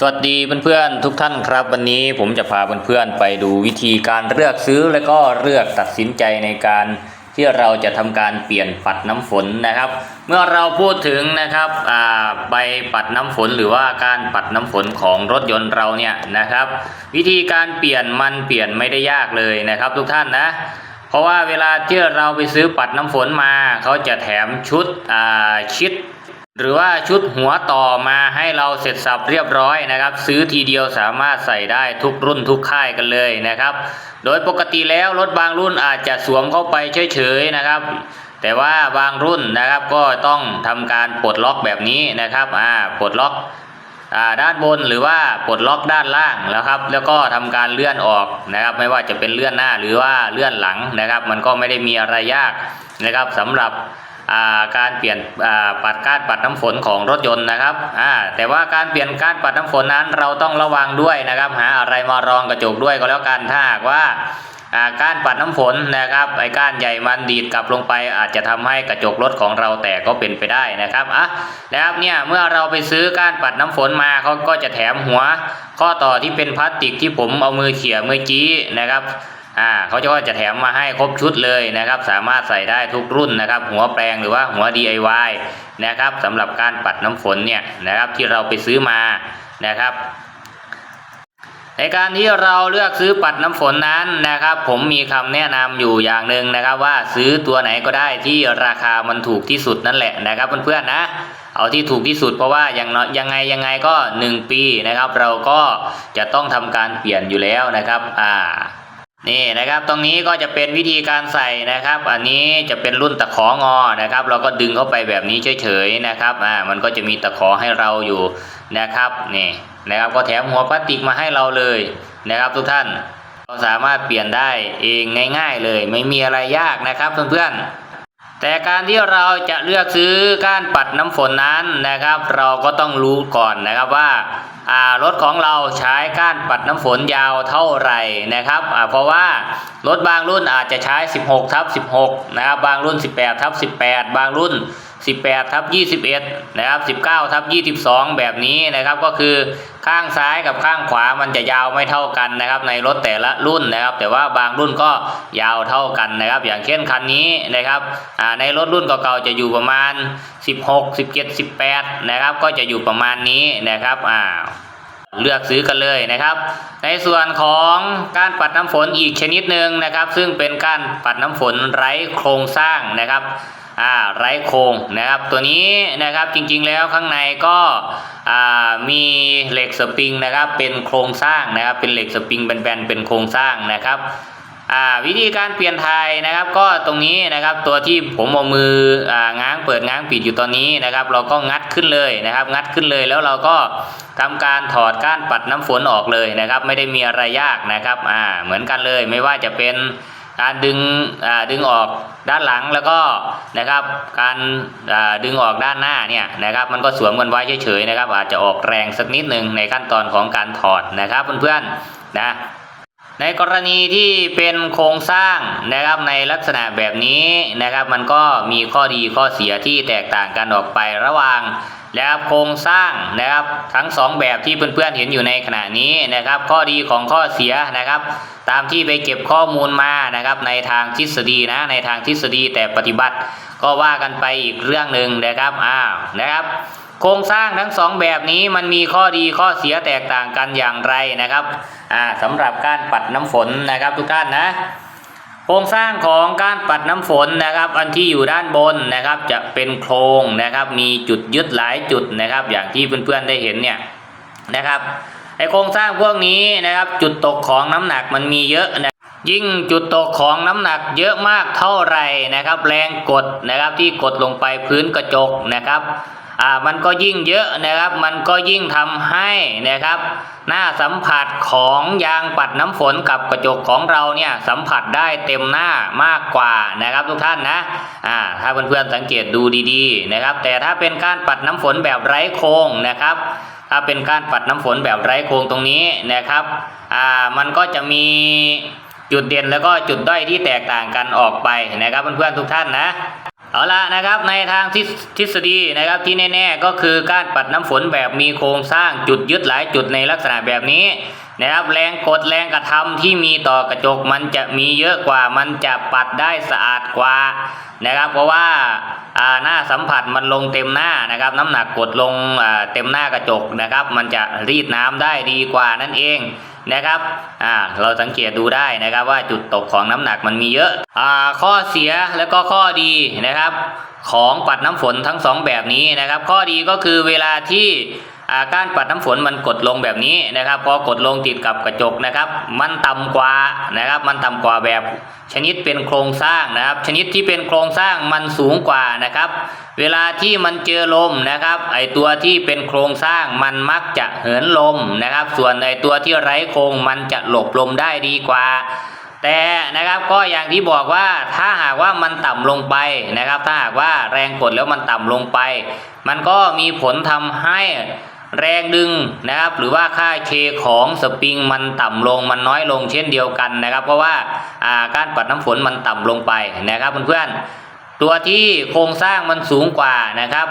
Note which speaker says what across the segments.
Speaker 1: สวัสดีเพื่อนๆทุกท่านครับ วันนี้ผมจะพาเพื่อนๆไปดูวิธีการเลือกซื้อและก็เลือกตัดสินใจในการที่เราจะทำการเปลี่ยนปัดน้ำฝนนะครับ เมื่อเราพูดถึงนะครับอ่าใบปัดน้ำฝนหรือว่าการปัดน้ำฝนของรถยนต์เราเนี่ยนะครับ วิธีการเปลี่ยนมันเปลี่ยนไม่ได้ยากเลยนะครับ ทุกท่านนะเพราะว่าเวลาที่เราไปซื้อปัดน้ำฝนมาเขาจะแถมชุดอ่าชิด หรือว่าชุดหัวต่อมาให้เราเสร็จสับเรียบร้อยนะครับ ซื้อทีเดียวสามารถใส่ได้ทุกรุ่นทุกค่ายกันเลยนะครับ โดยปกติแล้วรถบางรุ่นอาจจะสวมเข้าไปเฉยๆนะครับ แต่ว่าบางรุ่นนะครับก็ต้องทำการปลดล็อกแบบนี้นะครับอ่าปลดล็อกอ่าด้านบนหรือว่าปลดล็อกด้านล่างแล้วครับ แล้วก็ทำการเลื่อนออกนะครับ ไม่ว่าจะเป็นเลื่อนหน้าหรือว่าเลื่อนหลังนะครับ มันก็ไม่ได้มีอะไรยากนะครับสำหรับ การเปลี่ยนปัดก้านปัดน้ำฝนของรถยนต์นะครับแต่ว่าการเปลี่ยนก้านปัดน้ำฝนนั้นเราต้องระวังด้วยนะครับ หาอะไรมารองกระจกด้วยก็แล้วกันถ้าหากว่าก้านปัดน้ำฝนนะครับไอ้ก้านใหญ่มันดีดกลับลงไป อาจจะทำให้กระจกรถของเราแตกก็เป็นไปได้นะครับอะนะครับเนี่ยเมื่อเราไปซื้อก้านปัดน้ำฝนมาเขาก็จะแถมหัว ข้อต่อที่เป็นพลาสติกที่ผมเอามือเขี่ยเมื่อกี้นะครับ อ่าเขาจะว่าจะแถมมาให้ครบชุดเลยนะครับ สามารถใส่ได้ทุกรุ่นนะครับ หัวแปลงหรือว่าหัว DIY นะครับสำหรับการปัดน้ำฝนเนี่ยนะครับที่เราไปซื้อมานะครับ ในการที่เราเลือกซื้อปัดน้ำฝนนั้นนะครับ ผมมีคำแนะนำอยู่อย่างหนึ่งนะครับว่าซื้อตัวไหนก็ได้ที่ราคามันถูกที่สุดนั่นแหละนะครับเพื่อนๆนะเอาที่ถูกที่สุดเพราะว่าอย่างน้อยยังไงยังไงก็ 1 ปีนะครับ เราก็จะต้องทำการเปลี่ยนอยู่แล้วนะครับ อ่า นี่นะครับตรงนี้ก็จะเป็นวิธีการใส่นะครับ อันนี้จะเป็นรุ่นตะของอนะครับ เราก็ดึงเข้าไปแบบนี้เฉยๆนะครับอ่ามันก็จะมีตะขอให้เราอยู่นะครับนี่นะครับก็แถมหัวพลาสติกมาให้เราเลยนะครับ ทุกท่านเราสามารถเปลี่ยนได้เองง่าย ๆ เลย ไม่มีอะไรยากนะครับเพื่อนๆ แต่การที่เราจะเลือกซื้อก้านปัดน้ำฝนนั้นนะครับ เราก็ต้องรู้ก่อนนะครับว่ารถของเราใช้ก้านปัดน้ำฝนยาวเท่าไหร่นะครับเพราะว่ารถบางรุ่นอาจจะใช้ 16ทับ16 นะครับ บางรุ่น 18ทับ18 บางรุ่น 18ทับ21นะครับ19ทับ22 แบบนี้นะครับก็คือข้างซ้ายกับข้างขวามันจะยาวไม่เท่ากันนะครับ ในรถแต่ละรุ่นนะครับ แต่ว่าบางรุ่นก็ยาวเท่ากันนะครับ อย่างเช่นคันนี้นะครับในรถรุ่นเก่าๆจะอยู่ประมาณ 16 17 18นะครับก็จะอยู่ประมาณนี้นะครับอ่าเลือกซื้อกันเลยนะครับ ในส่วนของการปัดน้ำฝนอีกชนิดหนึ่งนะครับ ซึ่งเป็นการปัดน้ำฝนไร้โครงสร้างนะครับ อ่าไร้โครงนะครับ ตัวนี้นะครับจริงๆแล้วข้างในก็อ่ามีเหล็กสปริงนะครับเป็นโครงสร้างนะครับเป็นเหล็กสปริงแบนๆเป็นโครงสร้างนะครับอ่าวิธีการเปลี่ยนไทยนะครับก็ตรงนี้นะครับตัวที่ผมเอามืออ่าง้างเปิดง้างปิดอยู่ตอนนี้นะครับ เราก็งัดขึ้นเลยนะครับ งัดขึ้นเลยแล้วเราก็ทำการถอดก้านปัดน้ำฝนออกเลยนะครับ ไม่ได้มีอะไรยากนะครับอ่าเหมือนกันเลยไม่ว่าจะเป็น การดึงดึงออกด้านหลังแล้วก็นะครับการดึงออกด้านหน้าเนี่ยนะครับมันก็สวมกันไว้เฉยๆนะครับ อาจจะออกแรงสักนิดหนึ่งในขั้นตอนของการถอดนะครับเพื่อนๆนะในกรณีที่เป็นโครงสร้างนะครับในลักษณะแบบนี้นะครับ มันก็มีข้อดีข้อเสียที่แตกต่างกันออกไประหว่างนะครับโครงสร้างนะครับทั้งสองแบบที่เพื่อนๆเห็นอยู่ในขณะนี้นะครับ ข้อดีของข้อเสียนะครับ ตามที่ไปเก็บข้อมูลมานะครับในทางทฤษฎีนะในทางทฤษฎีแต่ปฏิบัติ ก็ว่ากันไปอีกเรื่องหนึ่งนะครับอ้าวนะครับ โครงสร้างทั้งสองแบบนี้มันมีข้อดีข้อเสียแตกต่างกันอย่างไรนะครับอ่าสำหรับการปัดน้ำฝนนะครับทุกท่านนะ โครงสร้างของการปัดน้ำฝนนะครับ อันที่อยู่ด้านบนนะครับจะเป็นโครงนะครับ มีจุดยึดหลายจุดนะครับ อย่างที่เพื่อนๆได้เห็นเนี่ยนะครับ ไอโครงสร้างพวกนี้นะครับจุดตกของน้ำหนักมันมีเยอะนะยิ่งจุดตกของน้ำหนักเยอะมากเท่าไหร่นะครับ แรงกดนะครับที่กดลงไปพื้นกระจกนะครับอ่ามันก็ยิ่งเยอะนะครับ มันก็ยิ่งทำให้นะครับ หน้าสัมผัสของยางปัดน้ำฝนกับกระจกของเราเนี่ยสัมผัสได้เต็มหน้ามากกว่านะครับทุกท่านนะอ่าถ้าเพื่อนๆสังเกตดูดีๆนะครับ แต่ถ้าเป็นการปัดน้ำฝนแบบไร้โครงนะครับ ถ้าเป็นการปัดน้ำฝนแบบไร้โครงตรงนี้นะครับอ่ามันก็จะมีจุดเด่นแล้วก็จุดด้อยที่แตกต่างกันออกไปนะครับเพื่อนๆทุกท่านนะ เอาละนะครับในทางทฤษฎีนะครับที่แน่ๆก็คือการปัดน้ำฝนแบบมีโครงสร้างจุดยึดหลายจุดในลักษณะแบบนี้นะครับแรงกดแรงกระทำที่มีต่อกระจกมันจะมีเยอะกว่ามันจะปัดได้สะอาดกว่านะครับ เพราะว่าหน้าสัมผัสมันลงเต็มหน้านะครับ น้ำหนักกดลงเต็มหน้ากระจกนะครับ มันจะรีดน้ำได้ดีกว่านั่นเอง นะครับอ่าเราสังเกตดูได้นะครับว่าจุดตกของน้ำหนักมันมีเยอะอ่าข้อเสียแล้วก็ข้อดีนะครับ ของปัดน้ำฝนทั้งสองแบบนี้นะครับ ข้อดีก็คือเวลาที่ การปัดน้ำฝนมันกดลงแบบนี้นะครับพอกดลงติดกับกระจกนะครับ มันต่ำกว่านะครับ มันต่ำกว่าแบบ ชนิดเป็นโครงสร้างนะครับ ชนิดที่เป็นโครงสร้างมันสูงกว่านะครับ เวลาที่มันเจอลมนะครับ ไอตัวที่เป็นโครงสร้างมันมักจะเหินลมนะครับ ส่วนไอตัวที่ไร้โครงมันจะหลบลมได้ดีกว่าแต่นะครับก็อย่างที่บอกว่าถ้าหากว่ามันต่ำลงไปนะครับ ถ้าหากว่าแรงกดแล้วมันต่ำลงไป มันก็มีผลทำให้ แรงดึงนะครับ หรือว่าค่าเคของสปริงมันต่ำลงมันน้อยลงเช่นเดียวกันนะครับ เพราะว่าาการปัดน้ำฝนมันต่ำลงไปนะครับเพื่อนๆตัวที่โครงสร้างมันสูงกว่านะครับ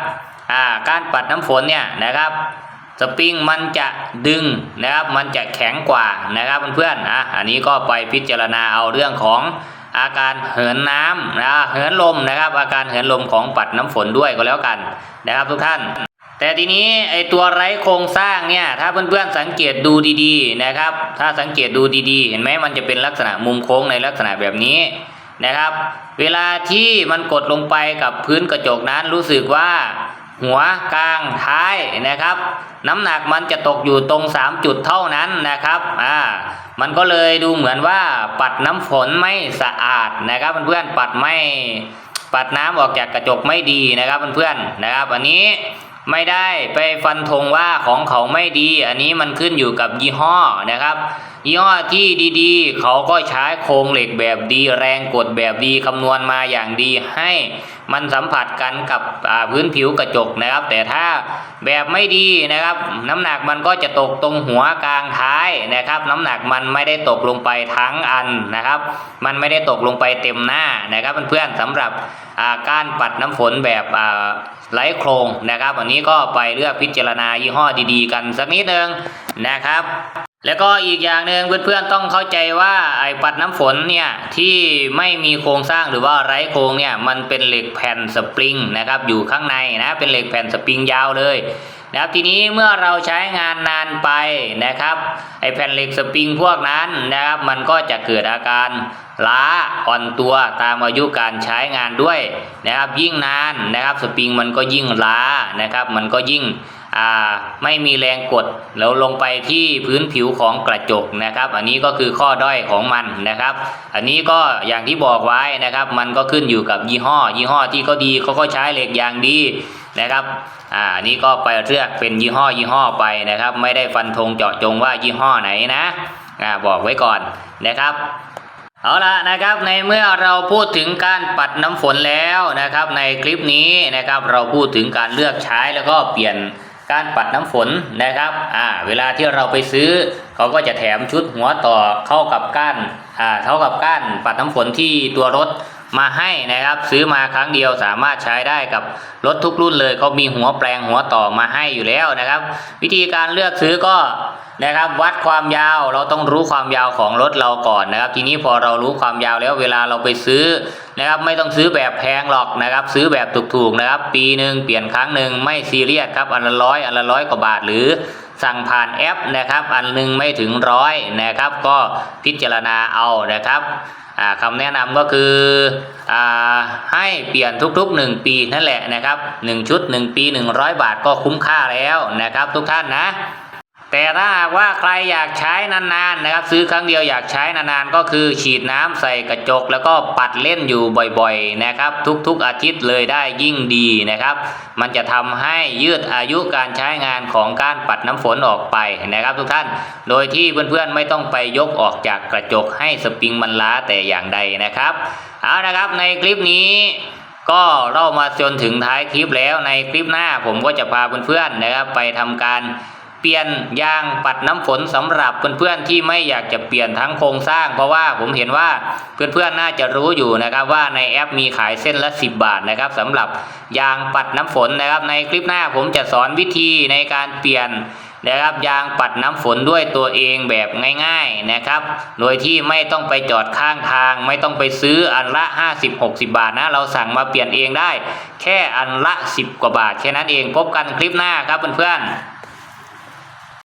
Speaker 1: าการปัดน้ำฝนเนี่ยนะครับสปริงมันจะดึงนะครับมันจะแข็งกว่านะครับเพื่อนๆอะอันนี้ก็ไปพิจารณาเอาเรื่องของอาการเหินน้ำนะเหินลมนะครับ อาการเหินลมของปัดน้ำฝนด้วยก็แล้วกันนะครับทุกท่าน แต่ทีนี้ไอตัวไร้โครงสร้างเนี่ย ถ้าเพื่อนๆสังเกตดูดีๆนะครับ ถ้าสังเกตดูดีๆ เห็นไหมมันจะเป็นลักษณะมุมโค้งในลักษณะแบบนี้นะครับ เวลาที่มันกดลงไปกับพื้นกระจกนั้นรู้สึกว่าหัวกลางท้ายนะครับ น้ำหนักมันจะตกอยู่ตรง 3 จุดเท่านั้นนะครับอ่ามันก็เลยดูเหมือนว่าปัดน้ำฝนไม่สะอาดนะครับเพื่อนๆปัดไม่ปัดน้ำออกจากกระจกไม่ดีนะครับเพื่อนๆนะครับ อันนี้ ไม่ได้ไปฟันธงว่าของเขาไม่ดี อันนี้มันขึ้นอยู่กับยี่ห้อนะครับ ยี่ห้อที่ดีๆ เขาก็ใช้โครงเหล็กแบบดี แรงกดแบบดีคำนวณมาอย่างดีให้ มันสัมผัสกันกับพื้นผิวกระจกนะครับ แต่ถ้าแบบไม่ดีนะครับ น้ำหนักมันก็จะตกตรงหัวกลางท้ายนะครับ น้ำหนักมันไม่ได้ตกลงไปทั้งอันนะครับ มันไม่ได้ตกลงไปเต็มหน้านะครับเพื่อนๆสำหรับการปัดน้ำฝนแบบไร้โครงนะครับ วันนี้ก็ไปเลือกพิจารณายี่ห้อดีๆ กันสักนิดนึงนะครับ แล้วก็อีกอย่างหนึ่งเพื่อนๆต้องเข้าใจว่าไอ้ปัดน้ำฝนเนี่ยที่ไม่มีโครงสร้างหรือว่าไร้โครงเนี่ยมันเป็นเหล็กแผ่นสปริงนะครับอยู่ข้างในนะเป็นเหล็กแผ่นสปริงยาวเลยนะครับทีนี้เมื่อเราใช้งานนานไปนะครับไอ้แผ่นเหล็กสปริงพวกนั้นนะครับมันก็จะเกิดอาการล้าอ่อนตัวตามอายุการใช้งานด้วยนะครับยิ่งนานนะครับสปริงมันก็ยิ่งล้านะครับมันก็ยิ่ง ไม่มีแรงกดแล้วลงไปที่พื้นผิวของกระจกนะครับ อันนี้ก็คือข้อด้อยของมันนะครับ อันนี้ก็อย่างที่บอกไว้นะครับ มันก็ขึ้นอยู่กับยี่ห้อ ยี่ห้อที่เขาดีเขาก็ใช้เหล็กอย่างดีนะครับอ่าอันนี้ก็ไปเลือกเป็นยี่ห้อยี่ห้อไปนะครับ ไม่ได้ฟันธงเจาะจงว่ายี่ห้อไหนนะอ่าบอกไว้ก่อนนะครับเอาละนะครับในเมื่อเราพูดถึงการปัดน้ำฝนแล้วนะครับ ในคลิปนี้นะครับเราพูดถึงการเลือกใช้แล้วก็เปลี่ยน การปัดน้ำฝนนะครับอ่าเวลาที่เราไปซื้อ เขาก็จะแถมชุดหัวต่อเข้ากับก้านอ่าเท่ากับก้านปัดน้ำฝนที่ตัวรถมาให้นะครับซื้อมาครั้งเดียวสามารถใช้ได้กับรถทุกรุ่นเลยเขามีหัวแปลงหัวต่อมาให้อยู่แล้วนะครับ วิธีการเลือกซื้อก็ นะครับ วัดความยาวเราต้องรู้ความยาวของรถเราก่อนนะครับ ทีนี้พอเรารู้ความยาวแล้วเวลาเราไปซื้อนะครับ ไม่ต้องซื้อแบบแพงหรอกนะครับ ซื้อแบบถูกๆนะครับ ปีหนึ่งเปลี่ยนครั้งหนึ่งไม่ซีเรียสครับอันละร้อยอันละร้อยกว่าบาทหรือสั่งผ่านแอปนะครับ อันหนึงไม่ถึงร้อยนะครับ ก็พิจารณาเอานะครับอ่าคำแนะนำก็คืออให้เปลี่ยนทุกๆ 1 ปีนั่นแหละนะครับ 1 ชุด 1 ปี 100 บาทก็คุ้มค่าแล้วนะครับ ทุกท่านนะ แต่ถ้าหากว่าใครอยากใช้นานๆนะครับ ซื้อครั้งเดียวอยากใช้นานๆก็คือฉีดน้ำใส่กระจก แล้วก็ปัดเล่นอยู่บ่อยๆนะครับ ทุกๆอาทิตย์เลยได้ยิ่งดีนะครับ มันจะทำให้ยืดอายุการใช้งานของการปัดน้ำฝนออกไปนะครับ ทุกท่าน โดยที่เพื่อนๆไม่ต้องไปยกออกจากกระจกให้สปริงมันล้าแต่อย่างใดนะครับเอานะครับในคลิปนี้ก็เล่ามาจนถึงท้ายคลิปแล้วในคลิปหน้าผมก็จะพาเพื่อนๆนะครับไปทำการ ปลี่ยนยางปัดน้ำฝนสำหรับเพื่อนๆที่ไม่อยากจะเปลี่ยนทั้งโครงสร้าง เพราะว่าผมเห็นว่าเพื่อนๆน่าจะรู้อยู่นะครับว่าในแอปมีขายเส้นละ 10 บาทนะครับสำหรับยางปัดน้ำฝนนะครับ ในคลิปหน้าผมจะสอนวิธีในการเปลี่ยนนะครับยางปัดน้ำฝนด้วยตัวเองแบบง่ายๆนะครับ โดยที่ไม่ต้องไปจอดข้างทาง ไม่ต้องไปซื้ออันละ 50-60 บาทนะ เราสั่งมาเปลี่ยนเองได้ แค่อันละ 10 กว่าบาทแค่นั้นเองพบกันคลิปหน้าครับเพื่อนๆ